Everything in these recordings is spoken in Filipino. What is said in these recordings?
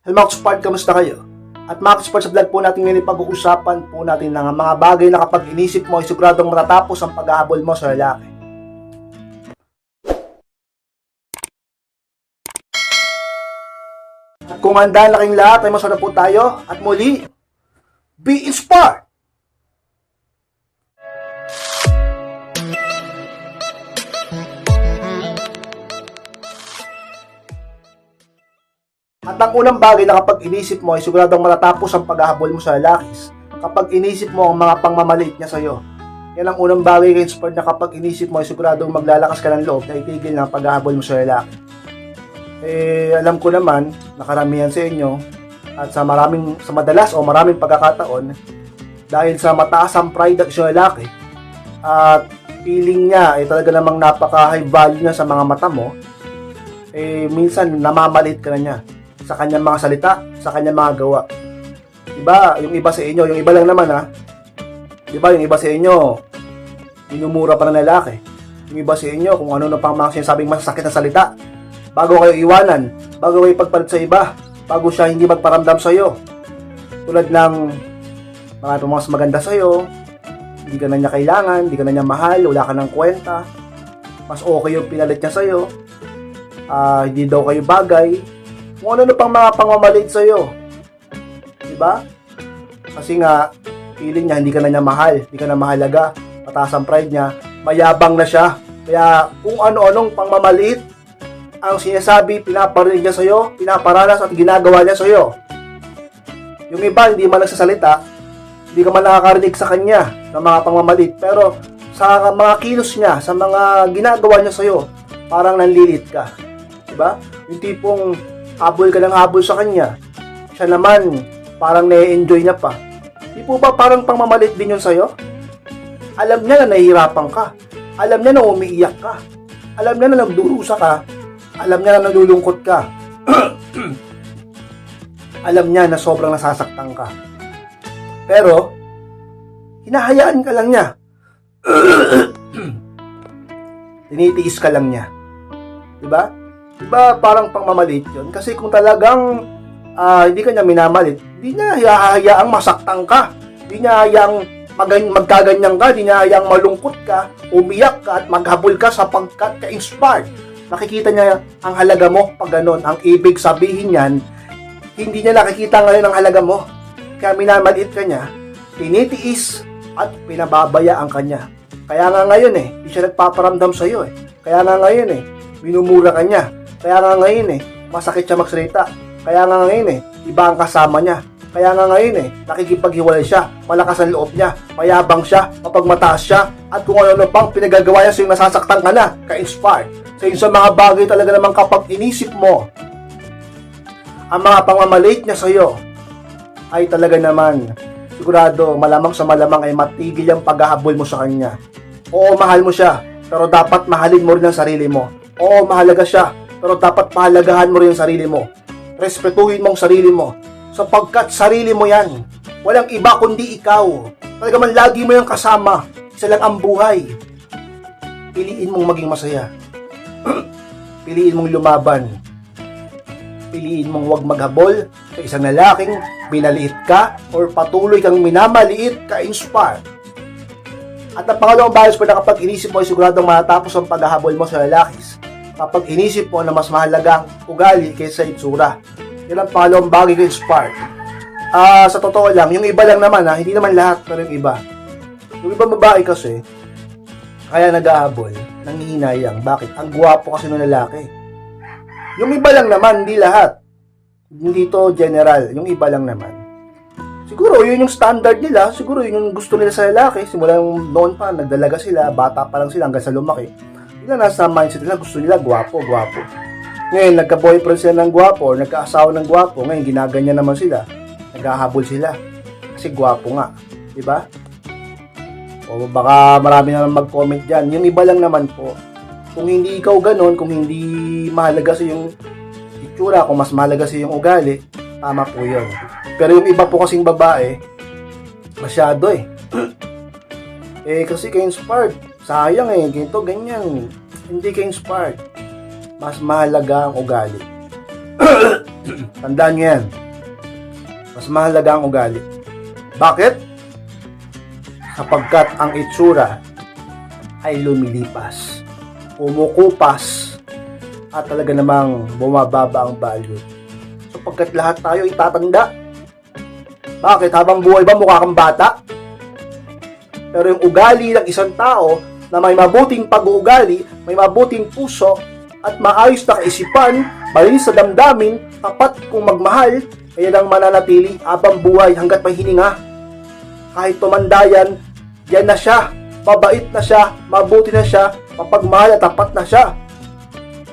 Hello mga Spart, kamusta kayo? At mga Spart, sa vlog po natin ngayon pag-uusapan po natin ng mga bagay na kapag inisip mo ay siguradong matatapos ang paghahabol mo sa lalaki. At kung handa na kayong lahat ay masarap po tayo at muli, be inspired! At ang unang bagay na kapag inisip mo ay siguradong matatapos ang paghahabol mo sa lalaki kapag inisip mo ang mga pangmamaliit niya sa'yo. Yan ang unang bagay kay sport na kapag inisip mo ay siguradong maglalakas ka ng loob na itigil ang paghahabol mo sa lalaki. Eh, alam ko naman, nakaramihan sa inyo, at sa maraming, sa madalas o maraming pagkakataon, dahil sa mataas ang pride ng isang lalaki, at feeling niya ay talaga namang napaka-high value niya sa mga mata mo, eh, minsan namamalit ka na niya sa kanyang mga salita, sa kanyang mga gawa. Diba, yung iba sa inyo, yung iba lang naman ha, diba, yung iba sa inyo, minumura pa ng lalaki. Yung iba sa inyo, kung ano na pang mga sinasabing masasakit na salita, bago kayo iwanan, bago kayo pagpalit sa iba, bago siya hindi magparamdam sa iyo. Tulad ng mga mas maganda sa iyo, hindi ka na niya kailangan, hindi ka na niya mahal, wala ka ng kwenta, mas okay yung pinalit niya sa iyo, ah, hindi daw kayo bagay, kung ano na pang mga pangmamaliit sa iyo. Diba? Kasi nga, feeling niya hindi ka na niya mahal, hindi ka na mahalaga, mataas ang pride niya, mayabang na siya. Kaya kung ano-anong pangmamaliit ang sinasabi, pinaparinig niya sa iyo, pinaparanas at ginagawa niya sa iyo. Yung iba hindi man nagsasalita, hindi ka man nakakarinig sa kanya ng mga pangmamaliit, pero sa mga kilos niya, sa mga ginagawa niya sa iyo, parang nanlilit ka. Diba? Yung tipong habol ka ng habol sa kanya, siya naman parang na-enjoy niya pa. Di po ba parang pangmamalit din yun sa'yo? Alam niya na nahihirapan ka. Alam niya na umiiyak ka. Alam niya na nagdurusa ka. Alam niya na nalulungkot ka. Alam niya na sobrang nasasaktan ka. Pero, hinahayaan ka lang niya. Tinitiis ka lang niya. Diba? Diba parang pangmamalit yun? Kasi kung talagang ah, hindi ka niya minamalit, hindi niya hahayaang masaktan ka. Hindi niya hayaang mag- magkaganyan ka, hindi niya hayaang malungkot ka, umiyak ka at maghabol ka sapagkat ka-inspired. Nakikita niya ang halaga mo pag ganun. Ang ibig sabihin niyan, hindi niya nakikita ngayon ang halaga mo. Kaya minamaliit ka niya, tinitiis at pinababaya ang kanya. Kaya nga ngayon eh, hindi siya nagpaparamdam sa iyo eh. Kaya nga ngayon eh, minumura ka niya. Kaya nga ngayon eh, masakit siya magsalita. Kaya nga ngayon eh, iba ang kasama niya. Kaya nga ngayon eh, nakikipaghiwalay siya, malakas ang loob niya, mayabang siya, mapagmataas siya, at kung ano pang pinagagawa niya sa'yo nasasaktan ka na, ka-inspire. Sa inyo sa mga bagay talaga naman kapag inisip mo, ang mga pangmamaliit niya sa'yo, ay talaga naman, sigurado, malamang sa malamang ay matigil ang paghahabol mo sa kanya. Oo, mahal mo siya, pero dapat mahalin mo rin ang sarili mo. Oo, mahalaga siya, pero dapat pahalagahan mo rin ang sarili mo. Respetuhin mo ang sarili mo, sapagkat sarili mo yan. Walang iba kundi ikaw. Talaga man lagi mo yung kasama, isa lang ang buhay. Piliin mong maging masaya. Piliin mong lumaban. Piliin mong huwag maghabol sa isang lalaking binaliit ka or patuloy kang minamaliit ka-inspire. At ang pangalawang bias po na kapag inisip mo ay siguradong matatapos ang paghahabol mo sa lalakis. Kapag inisip mo na mas mahalaga ang ugali kaysa itsura. Yan ang pangalawang bagay ko inspire. Ah, sa totoo lang, yung iba lang naman ha, hindi naman lahat, pero yung iba. Yung ibang babae kasi, kaya nag-ahabol, nangihinayang. Bakit? Ang gwapo kasi ng lalaki. Yung iba lang naman, hindi lahat. Hindi to general, yung iba lang naman. Siguro, yun yung standard nila. Siguro, yun yung gusto nila sa lalaki. Simula yung noon pa, nagdalaga sila, bata pa lang sila hanggang sa lumaki. Ang nasa mindset nila, gusto nila, gwapo, gwapo. Ngayon, nagka-boyfriend sila ng gwapo or nagka-asawa ng gwapo. Ngayon, ginaganyan naman sila. Naghahabol sila. Kasi gwapo nga. Di ba? O baka marami na mag-comment dyan. Yung iba lang naman po, kung hindi ikaw ganon, kung hindi mahalaga sa yung itsura, kung mas mahalaga sa yung ugali, tama po yun. Pero yung iba po kasing babae, masyado eh. eh kasi ka-inspired. Sayang eh, ganito, ganyan. Hindi ka-inspired. Mas mahalaga ang ugali. Tandaan yan. Mas mahalaga ang ugali. Bakit? Sapagkat ang itsura ay lumilipas, umukupas, at talaga namang bumababa ang value. Sapagkat lahat tayo ay tatanda. Bakit? Habang buhay ba mukha kang bata? Pero yung ugali ng isang tao na may mabuting pag-uugali, may mabuting puso, at maayos na kaisipan, malinis sa damdamin, tapat kung magmahal, ayan ang mananatili habang buhay hanggat may hininga. Kahit tumanda yan, yan na siya. Mabait na siya, mabuti na siya, mapagmahal at tapat na siya.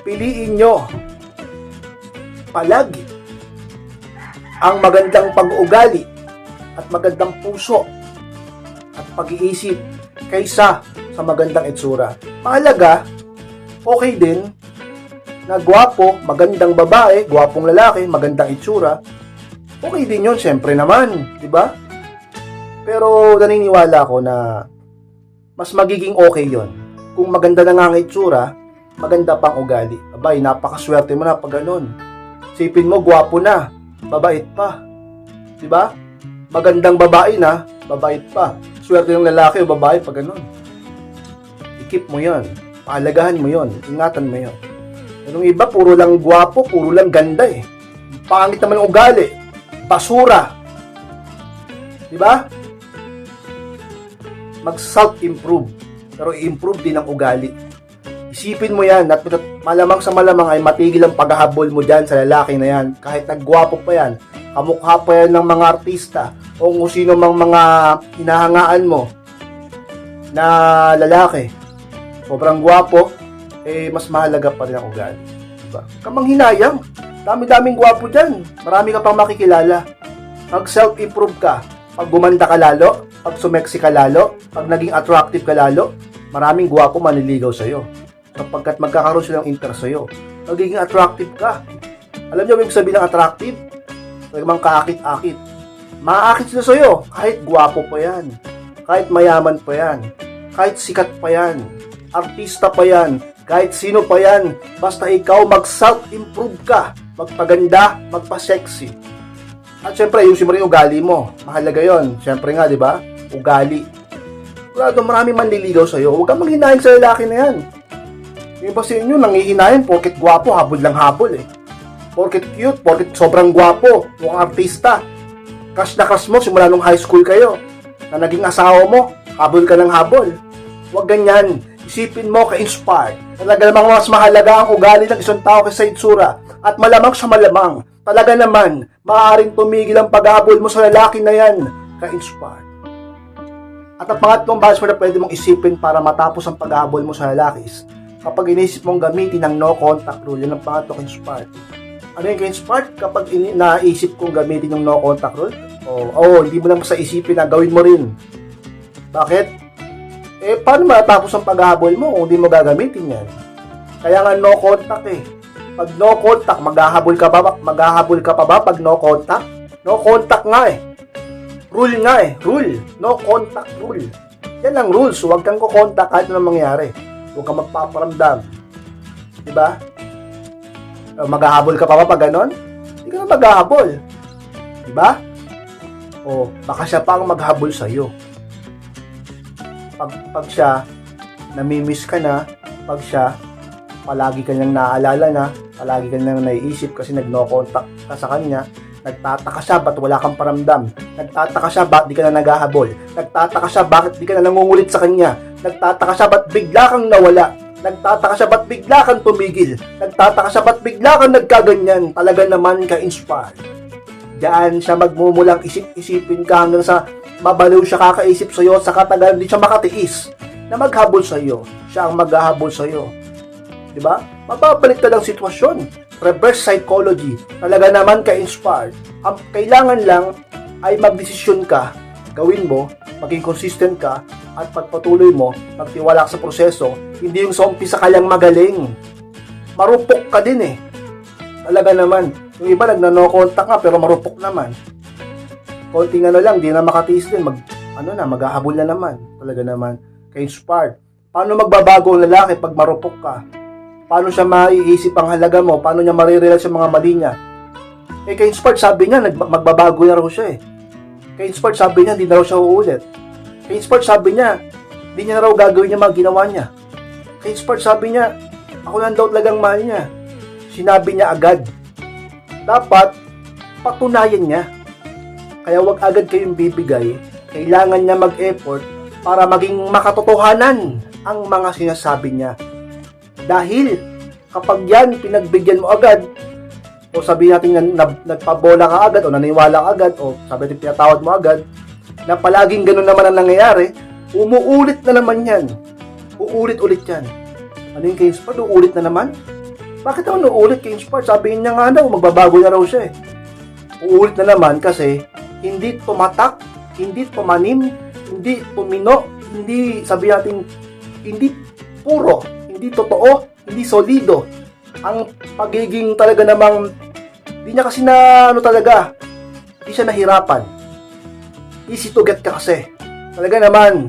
Piliin nyo palagi ang magandang pag-uugali at magandang puso at pag-iisip kaysa sa magandang itsura. Mahalaga, okay din na gwapo, magandang babae, gwapong lalaki, magandang itsura. Okay din yun, syempre naman, di ba? Pero naniniwala ako na mas magiging okay yon kung maganda na nga ang itsura, maganda pang ugali. Abay, napakaswerte mo na pag ganun. Sipin mo, gwapo na, babait pa. Di ba? Magandang babae na, babait pa. Swerte ng lalaki o babae pag ganun. Ikip mo yon. Pahalagahan mo yon. Ingatan mo yon. Yung iba, puro lang gwapo, puro lang ganda eh. Pangit naman ang ugali. Basura. Di ba? Mag-self-improve. Pero i-improve din ang ugali. Isipin mo yan at malamang sa malamang ay matigil ang paghahabol mo dyan sa lalaki na yan. Kahit naggwapo pa yan, kamukha pa yan ng mga artista o kung sino mang mga hinahangaan mo na lalaki. Sobrang gwapo, eh mas mahalaga pa rin ang ugali. Diba? Kamang hinayang, dami-daming gwapo dyan. Marami ka pang makikilala. Pag self-improve ka, pag gumanda ka lalo, pag sumeksi ka lalo, pag naging attractive ka lalo, maraming gwapo maniligaw sa'yo. Sapagkat magkakaroon silang interest sa'yo. Magiging attractive ka. Alam niyo ibig sabihin ng attractive? Talagang kaakit-akit. Maakit sila sa'yo kahit gwapo pa yan. Kahit mayaman pa yan. Kahit sikat pa yan. Artista pa yan. Kahit sino pa yan. Basta ikaw mag-self-improve ka. Magpaganda, magpa-sexy. At syempre, yung yung ugali mo. Mahalaga yon. Syempre nga, di ba? Ugali. Sigurado marami manliligaw sa'yo. Huwag kang manghinahin sa lalaki na yan. Yung iba sa inyo, nangihinahin, porkit gwapo, habol lang habol eh. Porkit cute, porkit sobrang gwapo, mukhang artista. Crush na crush mo simula nung high school kayo. Na naging asawa mo, habol ka ng habol. Huwag ganyan. Isipin mo ka-inspired. Talaga namang mas mahalaga ang ugali ng isang tao kaysa itsura. At malamang sa malamang, talaga naman, maaaring tumigil ang paghabol mo sa lalaki na yan. Ka-inspired. At ang pangatlong mo na pwede mong isipin para matapos ang paghabol mo sa lalaki kapag inisip mong gamitin ang no contact rule, yan ang pangatlong inspired. Ano yung inspired? Kapag ini- naisip kong gamitin yung no contact rule, oh, oh, hindi mo lang sa isipin na gawin mo rin. Bakit? Eh, paano matapos ang paghahabol mo kung hindi mo gagamitin yan? Kaya nga no contact eh. Pag no contact, maghahabol ka ba? Maghahabol ka pa ba pag no contact? No contact nga eh. Rule nga eh. Rule. No contact rule. Yan ang rules. Huwag kang kukontak kahit anong mangyari. Huwag kang magpaparamdam. Diba? Uh, maghahabol ka pa ba pag ganon? Hindi ka na maghahabol. Diba? O, baka siya pa ang maghabol sa'yo. Pag, pag siya, namimiss ka na, pag siya, palagi ka niyang naaalala na, palagi ka niyang naiisip kasi nag-no contact ka sa kanya, nagtataka siya ba't wala kang paramdam, nagtataka siya bakit di ka na naghahabol, nagtataka siya bakit di ka na nangungulit sa kanya, nagtataka siya ba't bigla kang nawala, nagtataka siya ba't bigla kang tumigil, nagtataka siya ba't bigla kang nagkaganyan, talaga naman ka-inspired. Diyan siya magmumulang isip-isipin ka hanggang sa mabaliw siya kakaisip sa'yo sa katagal hindi siya makatiis na maghabol sa'yo. Siya ang maghahabol sa'yo. Di ba? Mababalik ka ng sitwasyon. Reverse psychology. Talaga naman ka-inspired. Ang kailangan lang ay magdesisyon ka, gawin mo, maging consistent ka, at pagpatuloy mo, magtiwala ka sa proseso, hindi yung sa umpisa ka lang magaling. Marupok ka din eh. Talaga naman. Yung iba nagna-no contact nga pero marupok naman. Konting ano lang, di na makatiis din. Mag, ano na, maghahabol na naman. Talaga naman. Ka-inspired. Paano magbabago ang lalaki pag marupok ka? Paano siya maiisip ang halaga mo? Paano niya marirealize yung mga mali niya? Eh, kay Inspired sabi niya, nag- magbabago na raw siya eh. Kay Inspired sabi niya, hindi na raw siya uulit. Kay Inspired sabi niya, hindi niya na raw gagawin yung mga ginawa niya. Kay Inspired sabi niya, ako lang daw talagang mahal niya. Sinabi niya agad. Dapat, patunayan niya. Kaya wag agad kayong bibigay. Kailangan niya mag-effort para maging makatotohanan ang mga sinasabi niya. Dahil kapag yan pinagbigyan mo agad, o sabi natin na, na, nagpabola ka agad o naniwala ka agad o sabi natin pinatawad mo agad na palaging ganun naman ang nangyayari umuulit na naman yan uulit-ulit yan ano yung case part? uulit na naman? Bakit ako uulit case part? sabihin niya nga daw magbabago na raw siya eh. Uulit na naman kasi hindi tumatak hindi tumanim hindi tumino hindi sabi natin hindi puro hindi totoo hindi solido. Ang pagiging talaga namang di niya kasi na ano talaga di siya nahirapan. Easy to get ka kasi. Talaga naman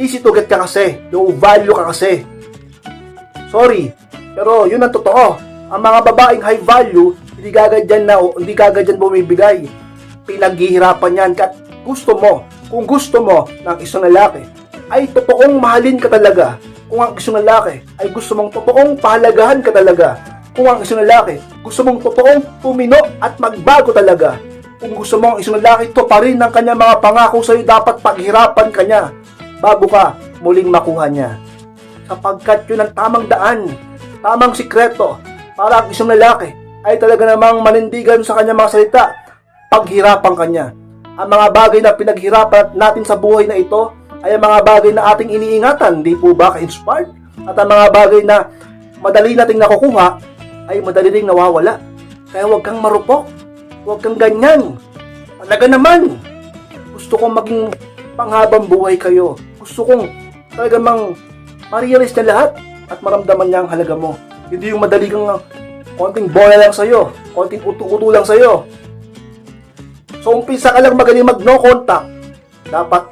easy to get ka kasi. Low value ka kasi. Sorry pero yun ang totoo. Ang mga babaeng high value hindi kagad dyan na hindi kagad dyan bumibigay. Pinaghihirapan yan. Kat gusto mo kung gusto mo ng isang lalaki ay totoong mahalin ka talaga. Kung ang isang lalaki ay gusto mong totoong pahalagahan ka talaga. Kung ang isang lalaki gusto mong totoong pumino at magbago talaga. Kung gusto mong isang lalaki to pa rin ang kanyang mga pangako sa'yo. Dapat paghirapan ka niya bago ka muling makuha niya. Sapagkat yun ang tamang daan tamang sikreto para ang isang lalaki ay talaga namang manindigan sa kanyang mga salita paghirapan kanya ang mga bagay na pinaghirapan natin sa buhay na ito ay ang mga bagay na ating iniingatan, di po ba ka-inspired? At ang mga bagay na madali nating nakukuha ay madali ring nawawala. Kaya huwag kang marupok, huwag kang ganyan. Talaga naman, gusto kong maging panghabang buhay kayo. Gusto kong talaga mang ma-realize na lahat at maramdaman niya ang halaga mo. Hindi yung madali kang uh, konting bola lang sa'yo, konting utu-utu lang sa'yo. So, umpisa ka lang magaling mag no contact. Dapat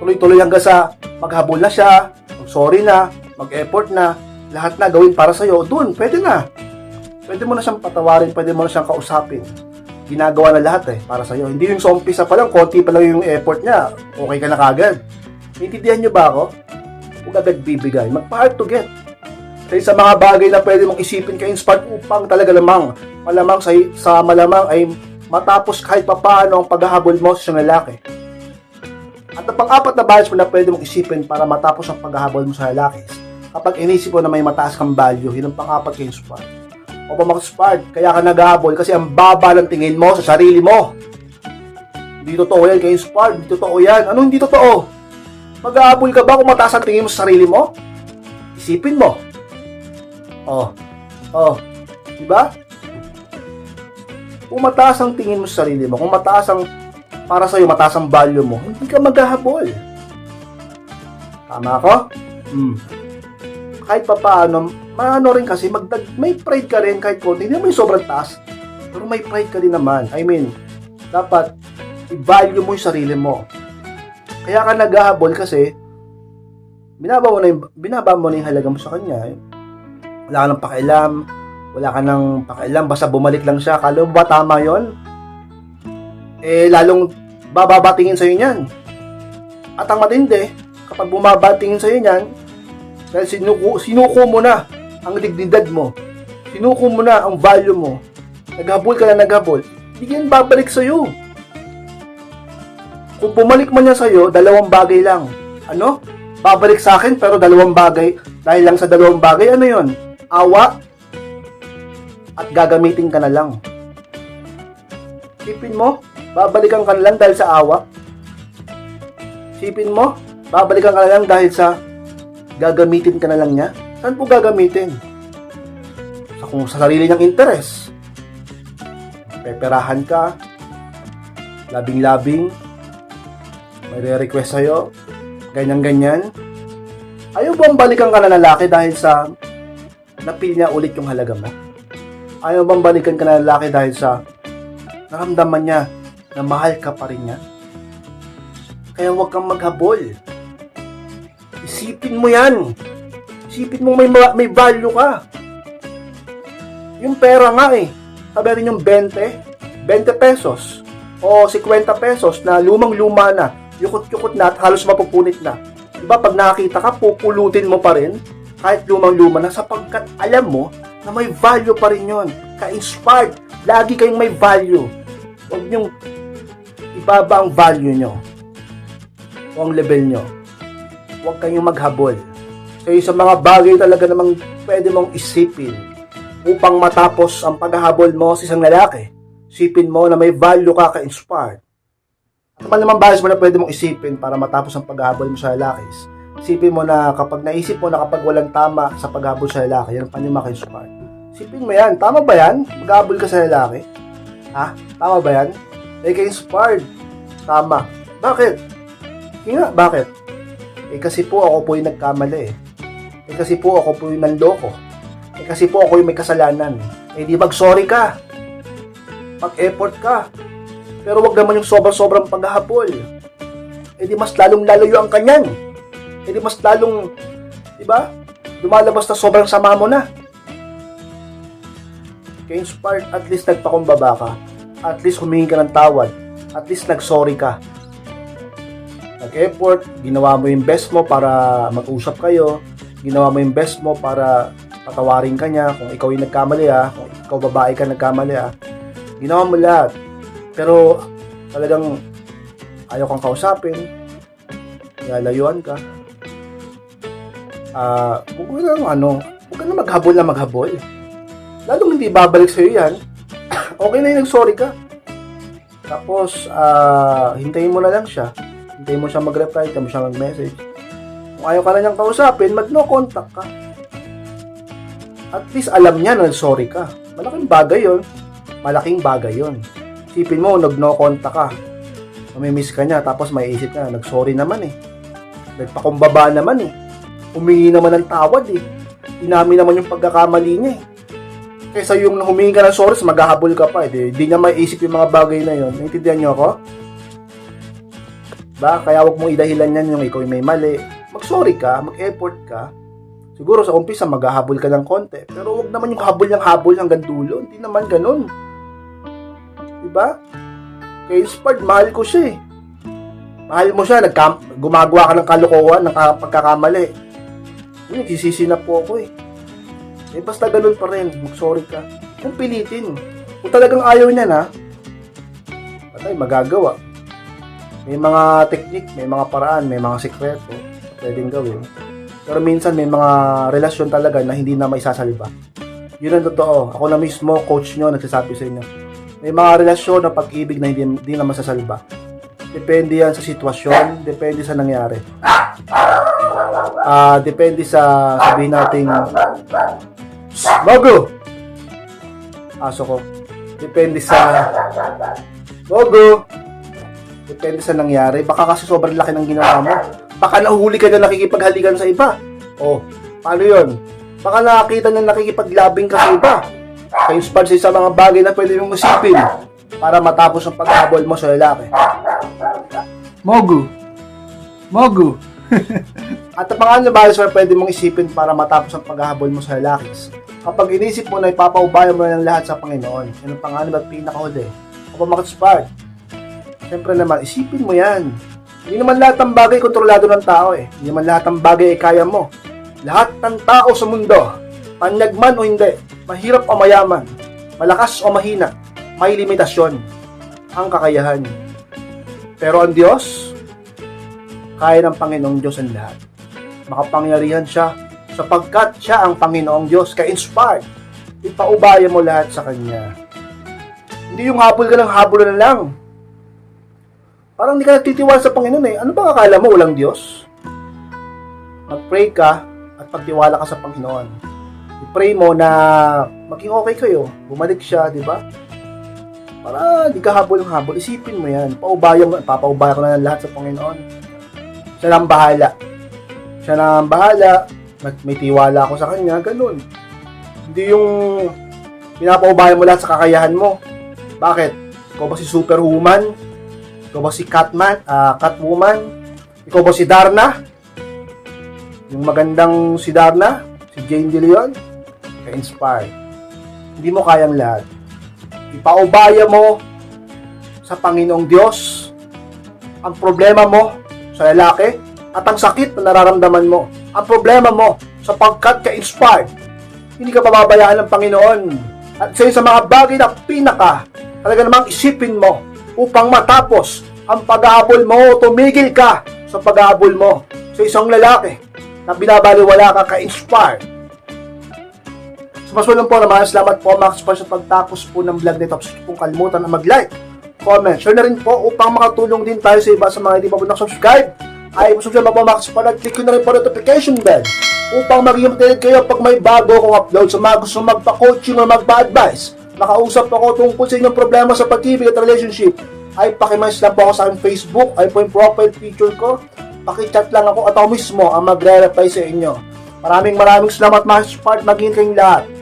tuloy-tuloy hanggang sa maghabol na siya, mag-sorry na, mag-effort na, lahat na gawin para sa'yo, dun, pwede na. Pwede mo na siyang patawarin, pwede mo na siyang kausapin. Ginagawa na lahat eh, para sa'yo. Hindi yung sa umpisa pa lang, konti pa lang yung effort niya, okay ka na kagad. Naintindihan niyo ba ako? Huwag agad bibigay. Magpa-hard to get. Kasi sa mga bagay na pwede mong isipin ka inspired upang talaga lamang, malamang sa, sa malamang ay matapos kahit papaano ang paghahabol mo sa lalaki. At ang pang-apat na bias mo na pwede mong isipin para matapos ang paghahabol mo sa lalaki kapag inisip mo na may mataas kang value, yun ang pang-apat kay inspired. O pa mag-inspired, kaya ka naghahabol kasi ang baba ng tingin mo sa sarili mo. Hindi totoo yan kay inspired, hindi totoo yan. Ano hindi totoo? Mag-ahabol ka ba kung mataas ang tingin mo sa sarili mo? Isipin mo. Oh. Oh. Diba? Kung mataas ang tingin mo sa sarili mo, kung mataas ang para sa'yo, mataas ang value mo, hindi ka maghahabol. Tama ako? Hmm. Kahit pa paano, maano rin kasi, magdag, may pride ka rin kahit konti. Hindi naman yung sobrang taas. Pero may pride ka din naman. I mean, dapat i-value mo yung sarili mo. Kaya ka naghahabol kasi binaba mo na yung, binaba mo na yung halaga mo sa kanya. Wala ka nang pakialam, wala ka nang pakialam, basta bumalik lang siya. Kala ba tama yon? Eh, lalong bababatingin sa'yo niyan. At ang matindi, kapag bumabatingin sa'yo niyan, dahil sinuko, sinuko mo na ang dignidad mo, sinuko mo na ang value mo, naghabol ka na naghabol, hindi yan babalik sa'yo. Kung bumalik man yan sa'yo, dalawang bagay lang. Ano? Babalik sa akin pero dalawang bagay. Dahil lang sa dalawang bagay, ano yon? Awa at gagamitin ka na lang. Sipin mo, babalikan ka na lang dahil sa awa. Sipin mo, babalikan ka na lang dahil sa gagamitin ka na lang niya. Saan po gagamitin? Sa kung sa sarili niyang interes. Peperahan ka, labing-labing, may re-request sa'yo, ganyan-ganyan. Ayaw bang balikan ka na lalaki dahil sa napil niya ulit yung halaga mo? Ayaw bang balikan ka na lalaki dahil sa naramdaman niya na mahal ka pa rin niya? Kaya huwag kang maghabol. Isipin mo yan. Isipin mo may, ma- may value ka. Yung pera nga eh. Sabi rin yung 20, 20 pesos o 50 pesos na lumang-luma na, yukot-yukot na at halos mapupunit na. Diba pag nakakita ka, pupulutin mo pa rin kahit lumang-luma na sapagkat alam mo na may value pa rin yon. Ka-inspired. Lagi kayong may value. Huwag niyong ibaba ang value nyo o ang level nyo. Huwag kayong maghabol. So, sa mga bagay talaga namang pwede mong isipin upang matapos ang paghahabol mo sa isang lalaki. Isipin mo na may value ka ka-inspired. Pa naman bagay mo na pwede mong isipin para matapos ang paghahabol mo sa lalaki? Isipin mo na kapag naisip mo na kapag walang tama sa paghabol sa lalaki, yan ang paano maka-inspire. Isipin mo yan. Tama ba yan? Maghabol ka sa lalaki? Ha? Tama ba yan? Eh, ka-inspired. Tama. Bakit? Kaya bakit? Eh, kasi po ako po yung nagkamali eh. Eh, kasi po ako po yung nanloko. Eh, kasi po ako yung may kasalanan. Eh, di mag-sorry ka. Mag-effort ka. Pero wag naman yung sobrang-sobrang paghahabol. Eh, di mas lalong lalayo ang kanyan. Eh, di mas lalong, di ba? Lumalabas na sobrang sama mo na. Kaya inspired, at least nagpakumbaba ka. At least humingi ka ng tawad. At least nag-sorry ka. Nag-effort, ginawa mo yung best mo para mag-usap kayo. Ginawa mo yung best mo para patawarin ka niya. Kung ikaw yung nagkamali ah, kung ikaw babae ka nagkamali ah. Ginawa mo lahat. Pero talagang ayaw kang kausapin. Nilalayuan ka. Ah, huwag mo lang ano, huwag ka na maghabol na maghabol. Lalong hindi babalik sa'yo yan. okay na yung nag-sorry ka. Tapos, ah, hintayin mo na lang siya. Hintayin mo siya mag-reply, hintayin mo siya mag-message. Kung ayaw ka na niyang kausapin, mag-no contact ka. At least alam niya na sorry ka. Malaking bagay yon. Malaking bagay yon. Isipin mo, nag-no contact ka. Mamimiss ka niya, tapos may isip niya, nag-sorry naman eh. Nagpakumbaba naman eh. Humingi naman ng tawad eh. Inamin naman yung pagkakamali niya eh. Kaysa yung humingi ka ng sorry, maghahabol ka pa. Eh. Di, di niya maiisip yung mga bagay na yon. Naintindihan niyo ako? Ba? Kaya wag mong idahilan yan yung ikaw yung may mali. Mag-sorry ka, mag-effort ka. Siguro sa umpisa maghahabol ka ng konti. Pero wag naman yung habol ng habol hanggang dulo. Hindi naman ganun. Diba? Kaya inspired, mahal ko siya eh. Mahal mo siya, nagkam- gumagawa ka ng kalokohan, ng ka- pagkakamali. Yun, nagsisisi na po ako eh. Eh, basta ganun pa rin. Mag-sorry ka. Kung pilitin. Kung talagang ayaw niya na, patay, magagawa. May mga technique, may mga paraan, may mga sikreto na pwedeng gawin. Pero minsan may mga relasyon talaga na hindi na maisasalba. Yun ang totoo. Ako na mismo, coach nyo, nagsasabi sa inyo. May mga relasyon na pag-ibig na hindi, hindi na masasalba. Depende yan sa sitwasyon, depende sa nangyari. Ah, depende sa sabihin nating Mogo! Aso ko. Depende sa Mogo! Depende sa nangyari. Baka kasi sobrang laki ng ginawa mo. Baka nahuli ka na nakikipaghalikan sa iba. Oh, paano yon? Baka nakakita na nakikipaglabing ka sa iba. Kayo spad sa mga bagay na pwede mong isipin para matapos ang paghabol mo sa lalaki. Mogu. Mogu. At ang mga ba na pwede mong isipin para matapos ang paghahabol mo sa lalaki? Kapag inisip mo na ipapaubaya mo na ng lahat sa Panginoon, yun ang pangalan at pinakahuli. Kapag makatspart, Siyempre naman, isipin mo yan. Hindi naman lahat ng bagay kontrolado ng tao eh. Hindi naman lahat ng bagay ay kaya mo. Lahat ng tao sa mundo, panyag man o hindi, mahirap o mayaman, malakas o mahina, may limitasyon ang kakayahan. Pero ang Diyos, kaya ng Panginoong Diyos ang lahat. Makapangyarihan siya sapagkat siya ang Panginoong Diyos, ka-inspired. Ipaubaya mo lahat sa Kanya. Hindi yung habol ka ng habol na lang. Parang hindi ka nagtitiwala sa Panginoon eh. Ano ba akala mo? Walang Diyos? Mag-pray ka at pagtiwala ka sa Panginoon. I-pray mo na maging okay kayo. Bumalik siya, di ba? Para di ka habol ng habol. Isipin mo yan. Paubayan, papaubaya ko na ng lahat sa Panginoon. Siya na ang bahala. Siya na ang bahala. May- tiwala ako sa Kanya. Ganun. Hindi yung pinapaubaya mo lahat sa kakayahan mo. Bakit? Ikaw ba si Superwoman? Ikaw ba si Catman, ah, Catwoman? Ikaw ba si Darna? Yung magandang si Darna? Si Jane De Leon? Ka-inspire. Hindi mo kayang lahat. ipaubaya mo sa Panginoong Diyos ang problema mo sa lalaki at ang sakit na nararamdaman mo. Ang problema mo sapagkat ka-inspired. Hindi ka pababayaan ng Panginoon. At isa sa mga bagay na pinaka talaga namang isipin mo upang matapos ang pag-aabol mo, tumigil ka sa pag-aabol mo sa isang lalaki na binabaliwala ka ka-inspired. Sa mas walang po naman, salamat po Max pa sa pagtapos po ng vlog nito. Tapos kung kalimutan na mag-like, comment, share na rin po upang makatulong din tayo sa iba sa mga hindi pa po nakasubscribe. Ay, subscribe na po Max para click ko na rin po notification bell upang maging updated kayo pag may bago akong upload sa mga gusto magpa-coaching o magpa-advise. Makausap ako tungkol sa inyong problema sa pag-ibig at relationship. Ay, pakimanis lang po ako sa aking Facebook. Ay po yung profile picture ko. Pakichat lang ako at ako mismo ang magre-reply sa inyo. Maraming maraming salamat mga smart maging kayong lahat.